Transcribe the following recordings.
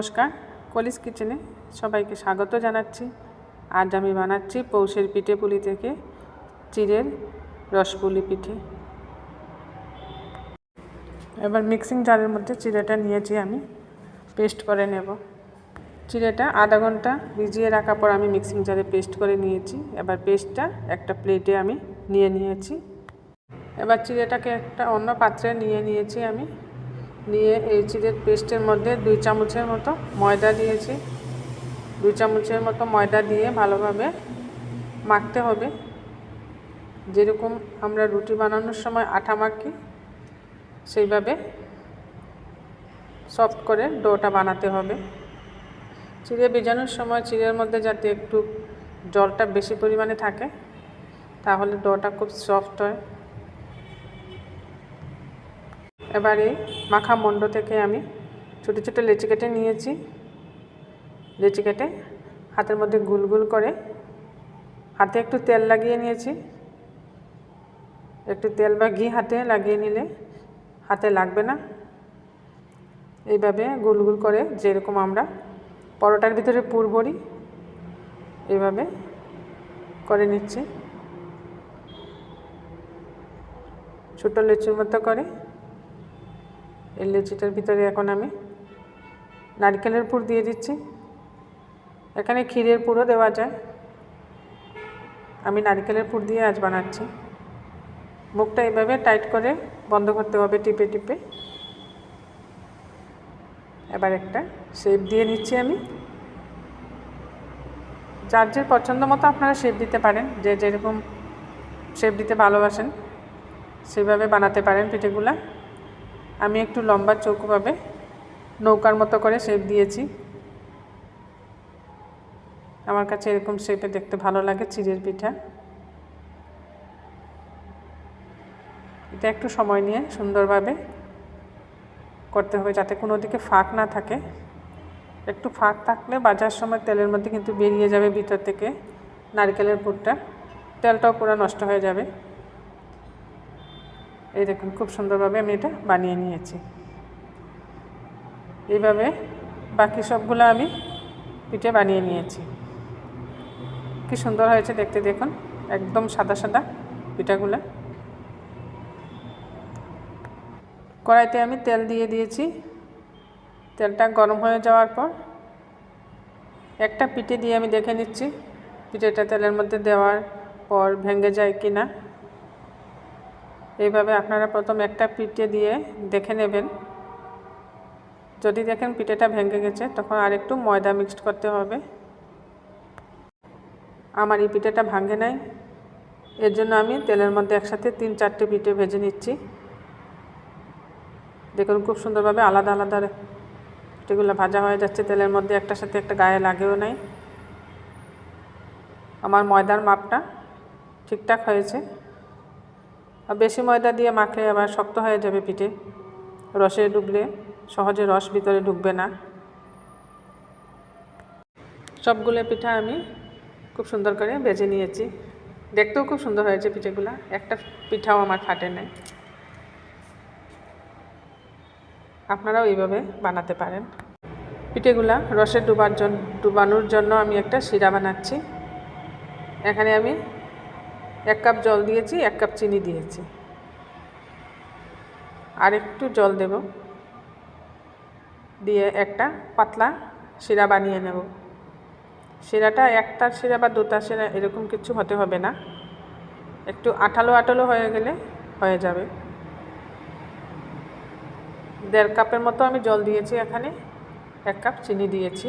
নমস্কার, কলিস কিচেনে সবাইকে স্বাগত জানাচ্ছি। আজ আমি বানাচ্ছি পৌষের পিঠে পুলি থেকে চিড়ের রসপুলি পিঠে। এবার মিক্সিং জারের মধ্যে চিড়েটা নিয়েছি আমি পেস্ট করে নেব। চিড়েটা আধা ঘণ্টা ভিজিয়ে রাখার পর আমি মিক্সিং জারে পেস্ট করে নিয়েছি। এবার পেস্টটা একটা প্লেটে আমি নিয়ে নিয়েছি। এবার চিড়েটাকে একটা অন্য পাত্রে নিয়ে নিয়েছি আমি। নিয়ে এই চিড়ের পেস্টের মধ্যে দুই চামচের মতো ময়দা দিয়েছি। দুই চামচের মতো ময়দা দিয়ে ভালোভাবে মাখতে হবে। যেরকম আমরা রুটি বানানোর সময় আঠা মাখি, সেইভাবে সফট করে ডোটা বানাতে হবে। চিড়ে ভেজানোর সময় চিড়ের মধ্যে যাতে একটু জলটা বেশি পরিমাণে থাকে, তাহলে ডোটা খুব সফট হয়। এবারে মাখা মণ্ড থেকে আমি ছোটো ছোটো লেচি কেটে নিয়েছি। লেচি কেটে হাতের মধ্যে গুল গুল করে হাতে একটু তেল লাগিয়ে নিয়েছি। একটু তেল বা ঘি হাতে লাগিয়ে নিলে হাতে লাগবে না। এইভাবে গুল গুল করে যেরকম আমরা পরোটার ভিতরে পুর ভরি, এইভাবে করে নিচ্ছি। ছোটো লেচুর মতো করে এই লেচিটার ভিতরে এখন আমি নারকেলের পুর দিয়ে দিচ্ছি। এখানে ক্ষীরের পুরও দেওয়া যায়। আমি নারকেলের পুর দিয়ে আজ বানাচ্ছি। মুখটা এভাবে টাইট করে বন্ধ করতে হবে টিপে টিপে। এবার একটা শেপ দিয়ে নিচ্ছি আমি। যার যে পছন্দ মতো আপনারা শেপ দিতে পারেন, যে যেরকম শেপ দিতে ভালোবাসেন, সেভাবে বানাতে পারেন পিঠেগুলা। আমি একটু লম্বা চৌকোভাবে নৌকার মতো করে শেপ দিয়েছি। আমার কাছে এরকম শেপে দেখতে ভালো লাগে চিড়ের পিঠা। এটা একটু সময় নিয়ে সুন্দরভাবে করতে হবে যাতে কোনো দিকে ফাঁক না থাকে। একটু ফাঁক থাকলে বাজার সময় তেলের মধ্যে কিন্তু বেরিয়ে যাবে ভিতর থেকে নারকেলের পুরটা। তেলটাও পুরো নষ্ট হয়ে যাবে। এই দেখুন, খুব সুন্দরভাবে আমি এটা বানিয়ে নিয়েছি। এইভাবে বাকি সবগুলো আমি পিঠে বানিয়ে নিয়েছি। কি সুন্দর হয়েছে দেখতে, দেখুন, একদম সাদা সাদা পিঠাগুলো। কড়াইতে আমি তেল দিয়ে দিয়েছি। তেলটা গরম হয়ে যাওয়ার পর একটা পিঠে দিয়ে আমি দেখে নিচ্ছি, পিঠেটা তেলের মধ্যে দেওয়ার পর ভেঙে যায় কি না এইভাবে আপনারা প্রথম একটা পিঠে দিয়ে দেখে নেবেন। যদি দেখেন পিঠেটা ভেঙে গেছে, তখন আরেকটু ময়দা মিক্সড করতে হবে। আমার এই পিঠেটা ভাঙে নাই। এর জন্য আমি তেলের মধ্যে একসাথে তিন চারটে পিঠে ভেজে নিচ্ছি। দেখুন খুব সুন্দরভাবে আলাদা আলাদা পিঠেগুলো ভাজা হয়ে যাচ্ছে। তেলের মধ্যে একটার সাথে একটা গায়ে লাগেও নাই। আমার ময়দার মাপটা ঠিকঠাক হয়েছে। আর বেশি ময়দা দিয়ে মাখলে আবার শক্ত হয়ে যাবে পিঠে। রসে ডুবলে, সহজে রস ভিতরে ঢুকবে না। সবগুলো পিঠা আমি খুব সুন্দর করে বেজে নিয়েছি। দেখতেও খুব সুন্দর হয়েছে পিঠেগুলো। একটা পিঠাও আমার ফাটে নাই। আপনারাও এইভাবে বানাতে পারেন। পিঠেগুলা রসে ডুবার জন্য ডুবানোর জন্য আমি একটা শিরা বানাচ্ছি। এখানে আমি এক কাপ জল দিয়েছি, এক কাপ চিনি দিয়েছি। আর একটু জল দেব। দিয়ে একটা পাতলা শিরা বানিয়ে নেব। শিরাটা একটার শিরা বা দুটার শিরা এরকম কিছু হতে হবে না। একটু আঠালো আঠালো হয়ে গেলে হয়ে যাবে। দেড় কাপের মতো আমি জল দিয়েছি এখানে, এক কাপ চিনি দিয়েছি।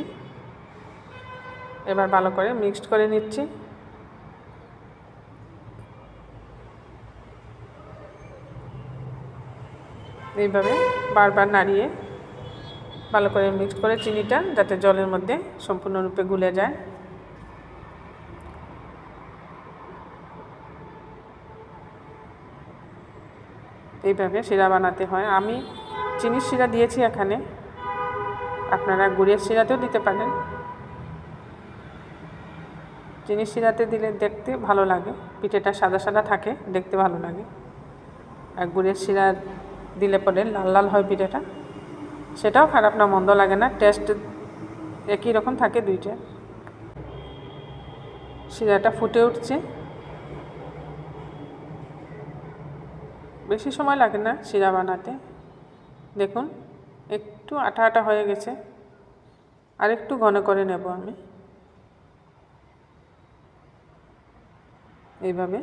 এবার ভালো করে মিক্সড করে নিচ্ছি। এইভাবে বারবার নাড়িয়ে ভালো করে মিক্স করে চিনিটা যাতে জলের মধ্যে সম্পূর্ণরূপে গুলে যায়। এইভাবে শিরা বানাতে হয়। আমি চিনির শিরা দিয়েছি এখানে। আপনারা গুড়ের শিরাতেও দিতে পারেন। চিনির শিরাতে দিলে দেখতে ভালো লাগে। পিঠেটা সাদা সাদা থাকে, দেখতে ভালো লাগে। আর গুড়ের শিরা দিলে পরে লাল লাল হয় পিঠেটা। সেটাও খারাপ না, মন্দ লাগে না টেস্ট একই রকম থাকে দুইটা। শিরাটা ফুটে উঠছে। বেশি সময় লাগে না শিরা বানাতে। দেখুন, একটু আঠা আঠা হয়ে গেছে। আর একটু ঘন করে নেব আমি। এইভাবে।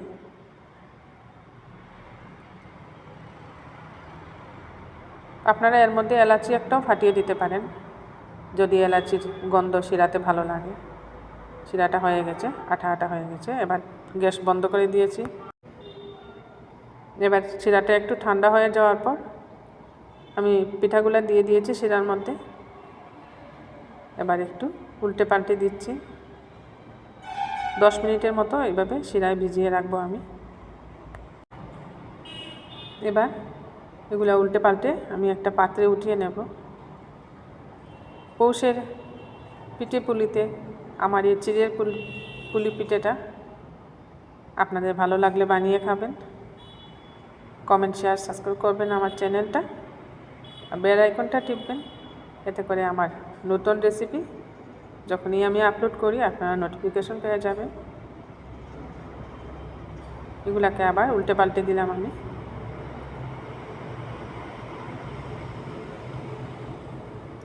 আপনারা এর মধ্যে এলাচি একটাও ফাটিয়ে দিতে পারেন, যদি এলাচির গন্ধ শিরাতে ভালো লাগে। শিরাটা হয়ে গেছে, আঠা আঠা হয়ে গেছে, এবার গ্যাস বন্ধ করে দিয়েছি। এবার শিরাটা একটু ঠান্ডা হয়ে যাওয়ার পর আমি পিঠাগুলো দিয়ে দিয়েছি শিরার মধ্যে। এবার একটু উল্টে পাল্টে দিচ্ছি। দশ মিনিটের মতো এইভাবে শিরায় ভিজিয়ে রাখব আমি। এবার এগুলো উল্টে পাল্টে আমি একটা পাত্রে উঠিয়ে নেব। পৌষের পিঠে পুলিতে আমার এই চিড়ের পুলি পুলি পিঠেটা আপনাদের ভালো লাগলে বানিয়ে খাবেন। কমেন্ট, শেয়ার, সাবস্ক্রাইব করবেন আমার চ্যানেলটা। আর বেল আইকনটা টিপবেন, এতে করে আমার নতুন রেসিপি যখনই আমি আপলোড করি আপনারা নোটিফিকেশন পেয়ে যাবেন। এগুলাকে আবার উল্টে পাল্টে দিলাম আমি।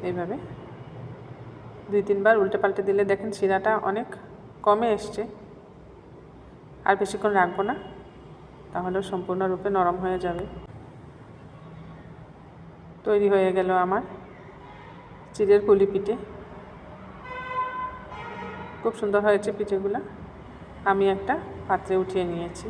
এইভাবে। দুই, তিনবার উল্টে পাল্টে দিলে দেখেন শিরাটা অনেক কমে এসছে। আর বেশিক্ষণ রাখব না তাহলে সম্পূর্ণরূপে নরম হয়ে যাবে। তৈরি হয়ে গেল আমার চিড়ের পুলি পিঠে। খুব সুন্দর হয়েছে পিঠেগুলো। আমি একটা পাত্রে উঠিয়ে নিয়েছি।